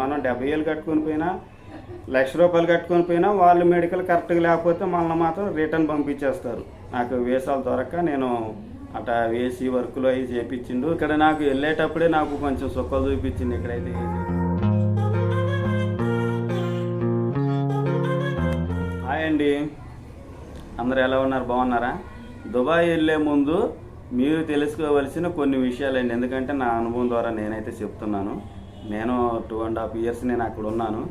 మనం డెబ్బై వేలు కట్టుకొని పోయినా లక్ష రూపాయలు కట్టుకొని పోయినా వాళ్ళు మెడికల్ కరెక్ట్గా లేకపోతే మనల్ని మాత్రం రిటర్న్ పంపించేస్తారు. నాకు వేసాలు దొరక్క నేను అట్లా వేసి వర్క్లో అవి చేపించిండు. ఇక్కడ నాకు వెళ్ళేటప్పుడే నాకు కొంచెం సుఖం చూపించింది ఇక్కడైతే. హాయ్ అండి. అందరు ఎలా ఉన్నారు? బాగున్నారా? దుబాయ్ వెళ్ళే ముందు మీరు తెలుసుకోవలసిన కొన్ని విషయాలండి. ఎందుకంటే నా అనుభవం ద్వారా నేనైతే చెప్తున్నాను. నేను టూ అండ్ హాఫ్ ఇయర్స్ నేను అక్కడ ఉన్నాను.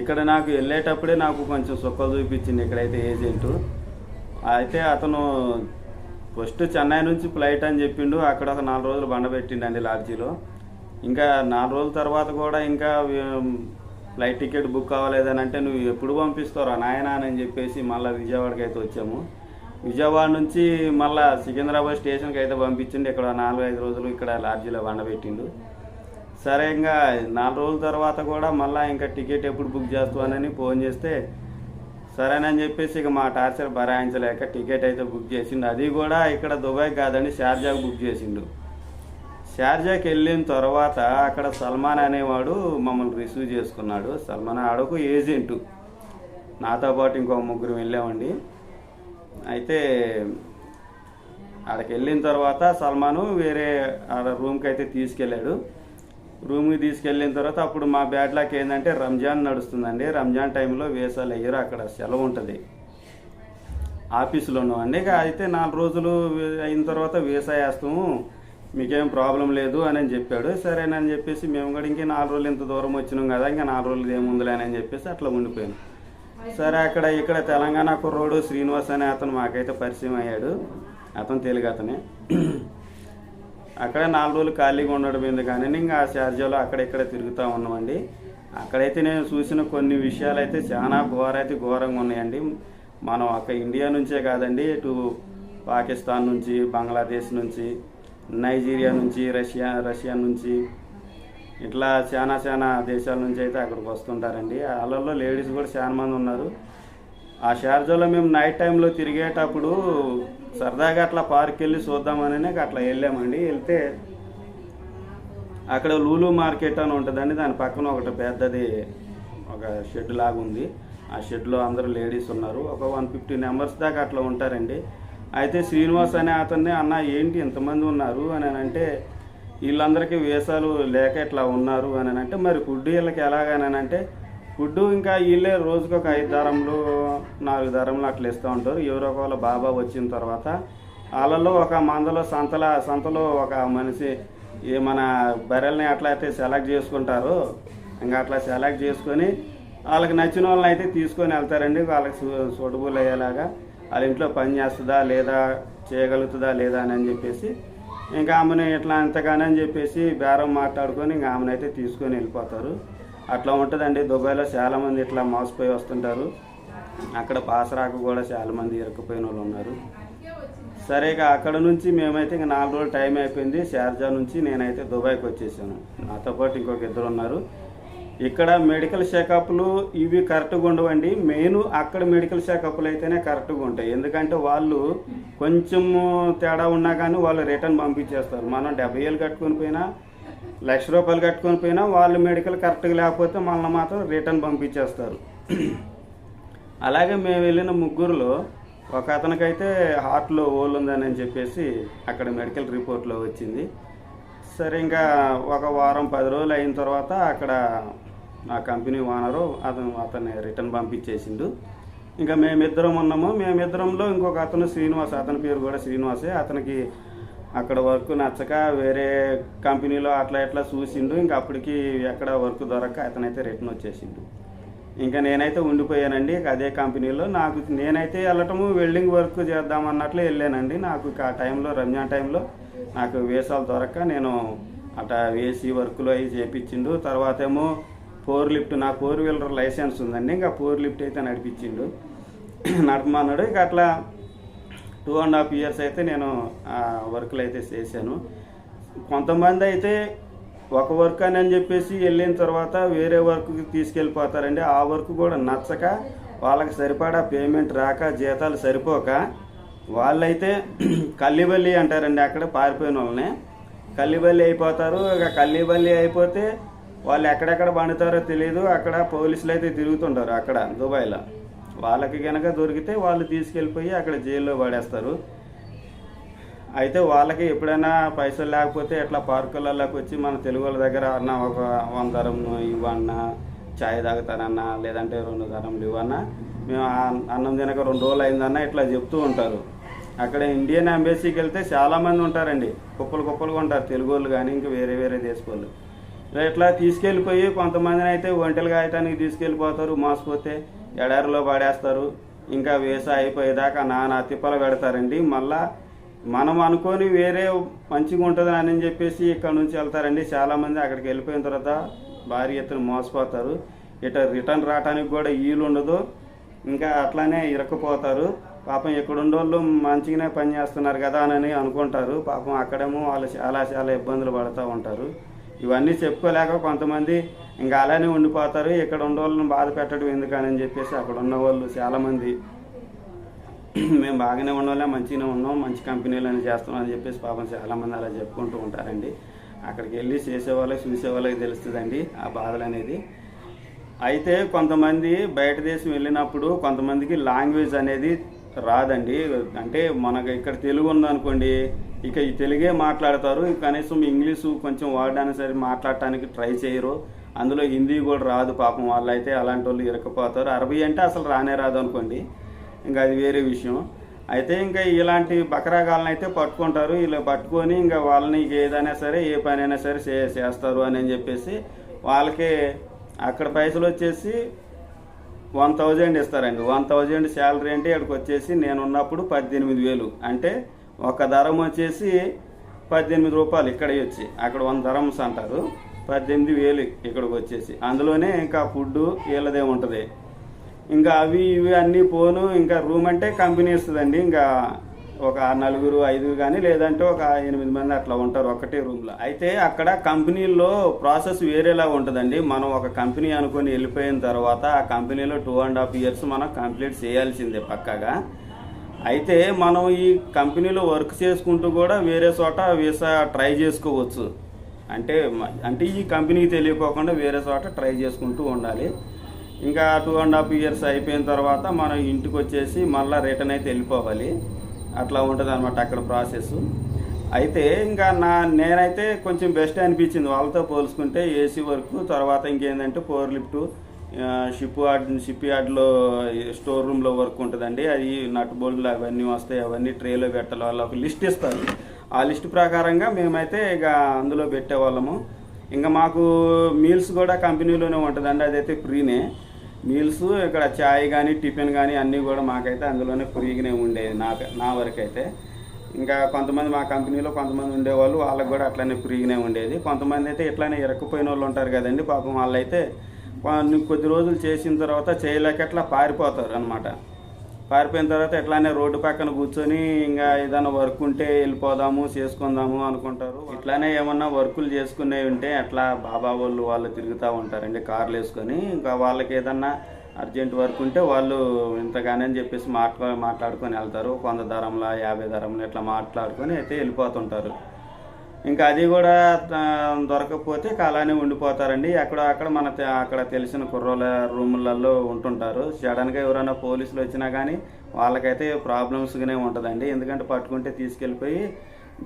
ఇక్కడ నాకు వెళ్ళేటప్పుడే నాకు కొంచెం సుఖం చూపించింది ఇక్కడైతే ఏజెంటు అయితే అతను ఫస్ట్ చెన్నై నుంచి ఫ్లైట్ అని చెప్పిండు. అక్కడ ఒక నాలుగు రోజులు బండ పెట్టిండండి లాడ్జీలో. ఇంకా నాలుగు రోజుల తర్వాత కూడా ఇంకా ఫ్లైట్ టికెట్ బుక్ అవ్వలేదని అంటే నువ్వు ఎప్పుడు పంపిస్తావు నాయన అని చెప్పేసి మళ్ళీ విజయవాడకి అయితే వచ్చాము. విజయవాడ నుంచి మళ్ళీ సికింద్రాబాద్ స్టేషన్కి అయితే పంపించిండు. ఇక్కడ నాలుగు ఐదు రోజులు ఇక్కడ లాడ్జీలో వండబెట్టిండు సరే ఇంకా నాలుగు రోజుల తర్వాత కూడా మళ్ళీ ఇంకా టికెట్ ఎప్పుడు బుక్ చేస్తానని ఫోన్ చేస్తే సరేనని చెప్పేసి ఇక మా టార్చర్ భరాయించలేక టికెట్ అయితే బుక్ చేసిండు. అది కూడా ఇక్కడ దుబాయ్ కాదండి షార్జాకు బుక్ చేసిండు. షార్జాకి వెళ్ళిన తర్వాత అక్కడ సల్మాన్ అనేవాడు మమ్మల్ని రిసీవ్ చేసుకున్నాడు. సల్మాన్ ఆడకు ఏజెంటు. నాతో పాటు ఇంకో ముగ్గురు వెళ్ళామండి. అయితే ఆడకి వెళ్ళిన తర్వాత సల్మాను వేరే ఆడ రూమ్కి అయితే తీసుకెళ్ళాడు. రూమ్కి తీసుకెళ్ళిన తర్వాత అప్పుడు మా బ్యాడ్లాక్ ఏంటంటే రంజాన్ నడుస్తుందండి. రంజాన్ టైంలో వేసాలు అయ్యారు అక్కడ సెలవు ఉంటుంది. ఆఫీసులో ఉన్నామండి ఇక అయితే నాలుగు రోజులు అయిన తర్వాత వీసా వేస్తాము. మీకేం ప్రాబ్లం లేదు అని అని చెప్పాడు. సరేనని చెప్పేసి మేము కూడా ఇంకా నాలుగు రోజులు ఇంత దూరం వచ్చినాం కదా ఇంకా నాలుగు రోజులు ఏముందిలే అని చెప్పేసి అట్లా ఉండిపోయాను. సరే అక్కడ ఇక్కడ తెలంగాణ కుర్రోడు శ్రీనివాస్ అనే అతను మాకైతే పరిచయం అయ్యాడు. అతను తెలుగు అతనే. అక్కడ నాలుగు రోజులు ఖాళీగా ఉండడం ఎందుకని ఇంకా ఆ షార్జాలో అక్కడ ఇక్కడ తిరుగుతూ ఉన్నామండి. అక్కడైతే నేను చూసిన కొన్ని విషయాలు అయితే చాలా ఘోర అయితే ఘోరంగా ఉన్నాయండి. మనం అక్కడ ఇండియా నుంచే కాదండి ఇటు పాకిస్తాన్ నుంచి బంగ్లాదేశ్ నుంచి నైజీరియా నుంచి రష్యా రష్యా నుంచి ఇట్లా చాలా చాలా దేశాల నుంచి అయితే అక్కడికి వస్తుంటారండి. వాళ్ళల్లో లేడీస్ కూడా చాలా మంది ఉన్నారు. ఆ షార్జాలో మేము నైట్ టైంలో తిరిగేటప్పుడు సరదాగా అట్లా పార్క్ వెళ్ళి చూద్దామని అట్లా వెళ్ళామండి. వెళ్తే అక్కడ లూలు మార్కెట్ అని ఉంటుందండి. దాని పక్కన ఒకటి పెద్దది ఒక షెడ్ లాగా ఉంది. ఆ షెడ్లో అందరూ లేడీస్ ఉన్నారు. ఒక వన్ ఫిఫ్టీ మెంబర్స్ దాకా అట్లా ఉంటారండి. అయితే శ్రీనివాస్ అనే అతన్ని అన్న ఏంటి ఇంతమంది ఉన్నారు? అని అంటే వీళ్ళందరికీ వేషాలు లేక ఇట్లా ఉన్నారు. అని అంటే మరి ఫుడ్ వీళ్ళకి అంటే ఫుడ్ ఇంకా వీళ్ళే రోజుకు ఒక ఐదు దారంలు నాలుగు దారంలు అట్లా ఇస్తూ ఉంటారు. ఎవరో ఒకవేళ బాబా వచ్చిన తర్వాత వాళ్ళలో ఒక మందలో సంతల సంతలో ఒక మనిషి ఏ మన బర్రెల్ని అట్లా అయితే సెలెక్ట్ చేసుకుంటారో. ఇంకా అట్లా సెలెక్ట్ చేసుకొని వాళ్ళకి నచ్చిన వాళ్ళని అయితే తీసుకొని వెళ్తారండి. వాళ్ళకి సూటబుల్ అయ్యేలాగా వాళ్ళ ఇంట్లో పని చేస్తుందా లేదా చేయగలుగుతుందా లేదా అని అని చెప్పేసి ఇంకా ఆమెను ఇట్లా అంతగానని చెప్పేసి బేరం మాట్లాడుకొని ఇంకా ఆమెను అయితే తీసుకొని వెళ్ళిపోతారు. అట్లా ఉంటుందండి. దుబాయ్లో చాలామంది ఇట్లా మోసపోయి వస్తుంటారు. అక్కడ పాసరాకు కూడా చాలామంది ఇరకపోయిన వాళ్ళు ఉన్నారు. సరే ఇక అక్కడ నుంచి మేమైతే ఇంక నాలుగు రోజులు టైం అయిపోయింది. షార్జా నుంచి నేనైతే దుబాయ్కి వచ్చేసాను. నాతో పాటు ఇంకొక ఇద్దరు ఉన్నారు. ఇక్కడ మెడికల్ చెకప్లు ఇవి కరెక్ట్గా ఉండవండి. మెయిన్ అక్కడ మెడికల్ చెకప్లు అయితేనే కరెక్ట్గా ఉంటాయి. ఎందుకంటే వాళ్ళు కొంచెం తేడా ఉన్నా కానీ వాళ్ళు రిటర్న్ పంపించేస్తారు. మనం డెబ్బై వేలు కట్టుకుని పోయినా లక్ష రూపాయలు కట్టుకొని పోయినా వాళ్ళు మెడికల్ కరెక్ట్గా లేకపోతే మనల్ని మాత్రం రిటర్న్ పంపించేస్తారు. అలాగే మేము వెళ్ళిన ముగ్గురులో ఒక అతనికైతే హార్ట్లో ఓల్ ఉందని చెప్పేసి అక్కడ మెడికల్ రిపోర్ట్లో వచ్చింది. సరే ఇంకా ఒక వారం పది రోజులు అయిన తర్వాత అక్కడ నా కంపెనీ ఓనరు అతను అతన్ని రిటర్న్ పంపించేసిండు. ఇంకా మేమిద్దరం ఉన్నాము. మేమిద్దరంలో ఇంకొక అతను శ్రీనివాస్ అతని పేరు కూడా శ్రీనివాసే. అతనికి అక్కడ వర్క్ నచ్చక వేరే కంపెనీలో అట్లా ఇట్లా చూసిండు. ఇంకా అప్పటికి ఎక్కడ వర్క్ దొరక్క అతనైతే రిటర్న్ వచ్చేసిండు. ఇంకా నేనైతే ఉండిపోయానండి. అదే కంపెనీలో నాకు నేనైతే వెళ్ళటము వెల్డింగ్ వర్క్ చేద్దామన్నట్లు వెళ్ళానండి. నాకు ఆ టైంలో రంజాన్ టైంలో నాకు వేసాలు దొరక్క నేను అట్లా వేసి వర్క్లో అవి చేపించిండు. తర్వాత ఏమో ఫోర్ లిఫ్ట్ నా ఫోర్ వీలర్ లైసెన్స్ ఉందండి. ఇంకా ఫోర్ లిఫ్ట్ అయితే నడిపించిండు. నడపమన్నాడు. ఇక అట్లా టూ అండ్ హాఫ్ ఇయర్స్ అయితే నేను ఆ వర్క్లు అయితే చేశాను. కొంతమంది అయితే ఒక వర్క్ అని అని చెప్పేసి వెళ్ళిన తర్వాత వేరే వర్క్కి తీసుకెళ్ళిపోతారండి. ఆ వర్క్ కూడా నచ్చక వాళ్ళకి సరిపడా పేమెంట్ రాక జీతాలు సరిపోక వాళ్ళైతే కల్లిబల్లి అంటారండి అక్కడ పారిపోయిన వాళ్ళని. కల్లిబల్లి అయిపోతారు. ఇక కల్లిబల్లి అయిపోతే వాళ్ళు ఎక్కడెక్కడ పండుతారో తెలియదు అక్కడ పోలీసులు అయితే తిరుగుతుంటారు అక్కడ దుబాయ్లో. వాళ్ళకి కనుక దొరికితే వాళ్ళు తీసుకెళ్ళిపోయి అక్కడ జైల్లో పడేస్తారు. అయితే వాళ్ళకి ఎప్పుడైనా పైసలు లేకపోతే ఎట్లా పార్కులలోకి వచ్చి మన తెలుగు వాళ్ళ దగ్గర అన్న ఒక వందరం ఇవ్వన్నా చాయ్ తాగుతానన్నా లేదంటే రెండు ధరంలు ఇవ్వన్నా మేము అన్నం తినక రెండు రోజులు అయిందన్నా ఇట్లా చెప్తూ ఉంటారు. అక్కడ ఇండియన్ ఎంబసీకి వెళ్తే చాలామంది ఉంటారండి. కుప్పలు కుప్పలుగా ఉంటారు. తెలుగు వాళ్ళు కానీ ఇంకా వేరే వేరే దేశపోళ్ళు ఇట్లా తీసుకెళ్ళిపోయి కొంతమందిని అయితే ఒంటెలు కాయటానికి తీసుకెళ్ళిపోతారు మోసపోతే. ఎడారిలో పడేస్తారు. ఇంకా వేస అయిపోయేదాకా నానా తిప్పలు పెడతారండి. మళ్ళా మనం అనుకొని వేరే మంచిగా ఉంటుంది అని చెప్పేసి ఇక్కడ నుంచి వెళ్తారండి. చాలామంది అక్కడికి వెళ్ళిపోయిన తర్వాత భారీ ఎత్తున మోసపోతారు. ఇట రిటర్న్ రావడానికి కూడా వీలు ఉండదు ఇంకా అట్లానే ఇరక్కపోతారు. పాపం ఎక్కడుండోళ్ళు మంచిగానే పని చేస్తున్నారు కదా అని అనుకుంటారు. పాపం అక్కడేమో వాళ్ళు చాలా చాలా ఇబ్బందులు పడుతూ ఉంటారు. ఇవన్నీ చెప్పుకోలేక కొంతమంది ఇంకా అలానే ఉండిపోతారు ఇక్కడ ఉండోళ్ళని బాధ పెట్టడం ఎందుకని చెప్పేసి అక్కడ ఉన్న వాళ్ళు చాలామంది. మేము బాగానే ఉన్నాం మంచిగానే ఉన్నాం మంచి కంపెనీలు అని చేస్తున్నాం అని చెప్పేసి పాపం చాలామంది అలా చెప్పుకుంటూ ఉంటారండి. అక్కడికి వెళ్ళి చేసేవాళ్ళకి చూసేవాళ్ళకి తెలుస్తుందండి ఆ బాధలు అనేది అయితే కొంతమంది బయట దేశం వెళ్ళినప్పుడు కొంతమందికి లాంగ్వేజ్ అనేది రాదండి. అంటే మనకు ఇక్కడ తెలుగు ఉందనుకోండి ఇక ఈ తెలుగే మాట్లాడతారు. కనీసం ఇంగ్లీషు కొంచెం వాడడానికి సరే మాట్లాడటానికి ట్రై చేయరు. అందులో హిందీ కూడా రాదు పాపం. వాళ్ళైతే అలాంటి వాళ్ళు ఇరకపోతారు అరబీ అంటే అసలు రానే రాదు అనుకోండి ఇంకా అది వేరే విషయం. అయితే ఇంకా ఇలాంటి బకరాగాలను అయితే పట్టుకుంటారు. ఇలా పట్టుకొని ఇంకా వాళ్ళని ఏదైనా సరే ఏ పనైనా సరే చేస్తారు అని చెప్పేసి వాళ్ళకి అక్కడ పైసలు వచ్చేసి వన్ థౌజండ్ ఇస్తారండి. వన్ థౌజండ్ శాలరీ అంటే ఇక్కడికి వచ్చేసి నేను ఉన్నప్పుడు పద్దెనిమిది వేలు. అంటే ఒక ధరం వచ్చేసి పద్దెనిమిది రూపాయలు ఇక్కడే వచ్చి. అక్కడ వన్ ధరమ్స్ అంటారు. పద్దెనిమిది వేలు ఇక్కడికి వచ్చేసి. అందులోనే ఇంకా ఫుడ్ వీళ్ళదే ఉంటుంది. ఇంకా అవి ఇవి అన్నీ పోను ఇంకా రూమ్ అంటే కంపెనీ ఇస్తుందండి. ఇంకా ఒక నలుగురు ఐదుగురు కానీ లేదంటే ఒక ఎనిమిది మంది అట్లా ఉంటారు ఒకటే రూమ్లో. అయితే అక్కడ కంపెనీల్లో ప్రాసెస్ వేరేలా ఉంటుందండి. మనం ఒక కంపెనీ అనుకొని వెళ్ళిపోయిన తర్వాత ఆ కంపెనీలో టూ అండ్ హాఫ్ ఇయర్స్ మనం కంప్లీట్ చేయాల్సిందే పక్కాగా. అయితే మనం ఈ కంపెనీలో వర్క్ చేసుకుంటూ కూడా వేరే చోట వీసా ట్రై చేసుకోవచ్చు. అంటే అంటే ఈ కంపెనీకి తెలియకోకుండా వేరే చోట ట్రై చేసుకుంటూ ఉండాలి. ఇంకా టూ అండ్ హాఫ్ ఇయర్స్ అయిపోయిన తర్వాత మనం ఇంటికి వచ్చేసి మళ్ళీ రిటర్న్ అయితే వెళ్ళిపోవాలి. అట్లా ఉంటుంది అనమాట అక్కడ ప్రాసెస్. అయితే ఇంకా నా నేనైతే కొంచెం బెస్ట్ అనిపించింది వాళ్ళతో పోల్చుకుంటే ఏసీ వర్క్ తర్వాత ఇంకేంటంటే forklift ship yard ship యార్డ్లో స్టోర్ రూమ్లో వర్క్ ఉంటుందండి. అది నట్ బోల్డ్లు అవన్నీ వస్తాయి అవన్నీ ట్రేలో పెట్టాలి వాళ్ళు ఒక లిస్ట్ ఇస్తారు. ఆ లిస్ట్ ప్రకారంగా మేమైతే ఇక అందులో పెట్టేవాళ్ళము. ఇంకా మాకు మీల్స్ కూడా కంపెనీలోనే ఉంటుందండి అదైతే ఫ్రీనే. మీల్స్ ఇక్కడ చాయ్ కానీ టిఫిన్ కానీ అన్నీ కూడా మాకైతే అందులోనే ఫ్రీగానే ఉండేది నా నా వరకు అయితే ఇంకా కొంతమంది మా కంపెనీలో కొంతమంది ఉండేవాళ్ళు వాళ్ళకి కూడా అట్లనే ఫ్రీగానే ఉండేది. కొంతమంది అయితే ఇట్లానే ఇరక్కుపోయిన వాళ్ళు ఉంటారు కదండి పాపం వాళ్ళైతే కొద్ది రోజులు చేసిన తర్వాత చేయలేక అట్లా పారిపోతారు అనమాట పారిపోయిన తర్వాత ఎట్లానే రోడ్డు పక్కన కూర్చొని ఇంకా ఏదైనా వర్క్ ఉంటే వెళ్ళిపోదాము చేసుకుందాము అనుకుంటారు. ఇట్లానే ఏమన్నా వర్కులు చేసుకునేవి ఉంటే అట్లా బాబా వాళ్ళు వాళ్ళు తిరుగుతూ ఉంటారండి కార్లు వేసుకొని. ఇంకా వాళ్ళకి ఏదన్నా అర్జెంట్ వర్క్ ఉంటే వాళ్ళు ఇంతగానే అని చెప్పేసి మాట్లా మాట్లాడుకొని వెళ్తారు. కొంత ధరంలో యాభై ధరంలో ఇట్లా మాట్లాడుకొని అయితే వెళ్ళిపోతుంటారు. ఇంకా అది కూడా దొరకకపోతే అలానే ఉండిపోతారండి. అక్కడ అక్కడ మన అక్కడ తెలిసిన కుర్రోల రూములలో ఉంటుంటారు. సడన్గా ఎవరైనా పోలీసులు వచ్చినా కానీ వాళ్ళకైతే ప్రాబ్లమ్స్గానే ఉంటుందండి. ఎందుకంటే పట్టుకుంటే తీసుకెళ్ళిపోయి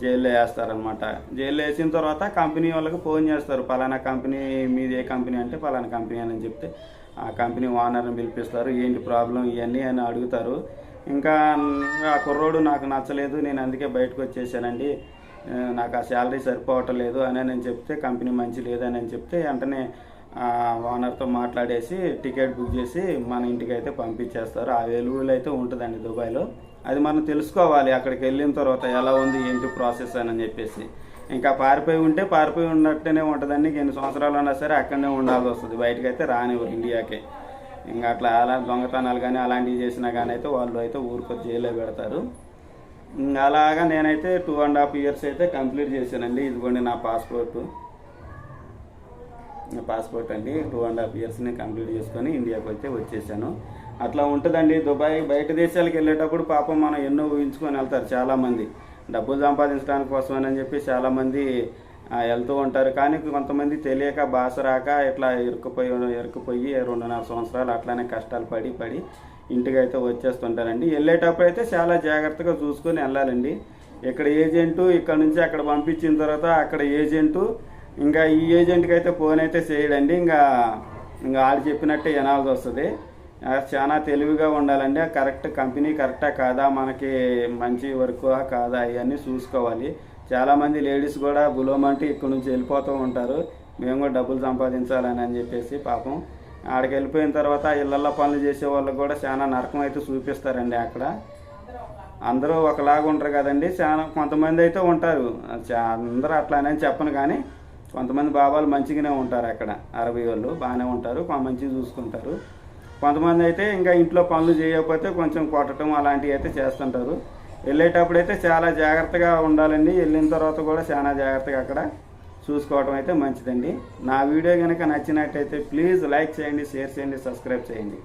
జైల్లో వేస్తారనమాట జైల్లో వేసిన తర్వాత కంపెనీ వాళ్ళకి ఫోన్ చేస్తారు. పలానా కంపెనీ మీది ఏ కంపెనీ అంటే పలానా కంపెనీ అని చెప్తే ఆ కంపెనీ ఓనర్ని పిలిపిస్తారు. ఏంటి ప్రాబ్లం ఇవన్నీ అని అడుగుతారు. ఇంకా ఆ కుర్రోడు నాకు నచ్చలేదు. నేను అందుకే బయటకు వచ్చేసానండి. నాకు ఆ శాలరీ సరిపోవటం లేదు అని నేను చెప్తే కంపెనీ మంచి లేదని నేను చెప్తే వెంటనే ఓనర్తో మాట్లాడేసి టికెట్ బుక్ చేసి మన ఇంటికి అయితే పంపించేస్తారు. ఆ వెలుగులు అయితే ఉంటుందండి దుబాయ్లో. అది మనం తెలుసుకోవాలి అక్కడికి వెళ్ళిన తర్వాత ఎలా ఉంది ఏంటి ప్రాసెస్ అని చెప్పేసి. ఇంకా పారిపోయి ఉంటే పారిపోయి ఉన్నట్టునే ఉంటుందండి. ఎన్ని సంవత్సరాలు ఉన్నా సరే అక్కడనే ఉండాల్సి వస్తుంది. బయటకు అయితే రానివ్వరు ఇండియాకి. ఇంకా అట్లా అలా దొంగతనాలు కానీ అలాంటివి చేసినా కానీ అయితే వాళ్ళు అయితే ఊరికి జైల్లో పెడతారు. అలాగా నేనైతే టూ అండ్ హాఫ్ ఇయర్స్ అయితే కంప్లీట్ చేశానండి. ఇదిగోండి నా పాస్పోర్టు నా పాస్పోర్ట్ అండి. టూ అండ్ హాఫ్ ఇయర్స్ని కంప్లీట్ చేసుకొని ఇండియాకి అయితే వచ్చేసాను. అట్లా ఉంటుందండి. దుబాయ్ బయట దేశాలకు వెళ్ళేటప్పుడు పాపం మనం ఎన్నో ఊహించుకొని వెళ్తారు చాలామంది. డబ్బులు సంపాదించడానికి కోసమని చెప్పి చాలామంది వెళ్తూ ఉంటారు. కానీ కొంతమంది తెలియక భాష రాక ఇట్లా ఇరుక్కుపోయి ఇరుక్కుపోయి రెండున్నర సంవత్సరాలు అట్లానే కష్టాలు పడి పడి ఇంటికి అయితే వచ్చేస్తుంటారండి. వెళ్ళేటప్పుడు అయితే చాలా జాగ్రత్తగా చూసుకొని వెళ్ళాలండి. ఇక్కడ ఏజెంటు ఇక్కడ నుంచి అక్కడ పంపించిన తర్వాత అక్కడ ఏజెంటు ఇంకా ఈ ఏజెంట్కి అయితే ఫోన్ అయితే చేయడండి. ఇంకా ఇంకా ఆడు చెప్పినట్టే వినాల్సి వస్తుంది. చాలా తెలివిగా ఉండాలండి. ఆ కరెక్ట్ కంపెనీ కరెక్టా కాదా? మనకి మంచి వర్క్ కాదా? ఇవన్నీ చూసుకోవాలి. చాలామంది లేడీస్ కూడా గులోమంటే ఇక్కడ నుంచి వెళ్ళిపోతూ ఉంటారు. మేము కూడా డబ్బులు సంపాదించాలని అని చెప్పేసి పాపం ఆడికి వెళ్ళిపోయిన తర్వాత ఇళ్ళల్లో పనులు చేసే వాళ్ళకి కూడా చాలా నరకం అయితే చూపిస్తారండి అక్కడ. అందరూ ఒకలాగా ఉంటారు కదండి. చాలా కొంతమంది అయితే ఉంటారు. చా- అందరూ అట్లానే చెప్పను కానీ కొంతమంది బాబాలు మంచిగానే ఉంటారు అక్కడ. అరవై వాళ్ళు బాగానే ఉంటారు మంచిగా చూసుకుంటారు. కొంతమంది అయితే ఇంకా ఇంట్లో పనులు చేయకపోతే కొంచెం కొట్టడం అలాంటివి అయితే చేస్తుంటారు. వెళ్ళేటప్పుడు అయితే చాలా జాగ్రత్తగా ఉండాలండి. వెళ్ళిన తర్వాత కూడా చాలా జాగ్రత్తగా అక్కడ చూసుకోవడం అయితే మంచిదండి. నా వీడియో కనుక నచ్చినట్టయితే ప్లీజ్ లైక్ చేయండి షేర్ చేయండి సబ్స్క్రైబ్ చేయండి.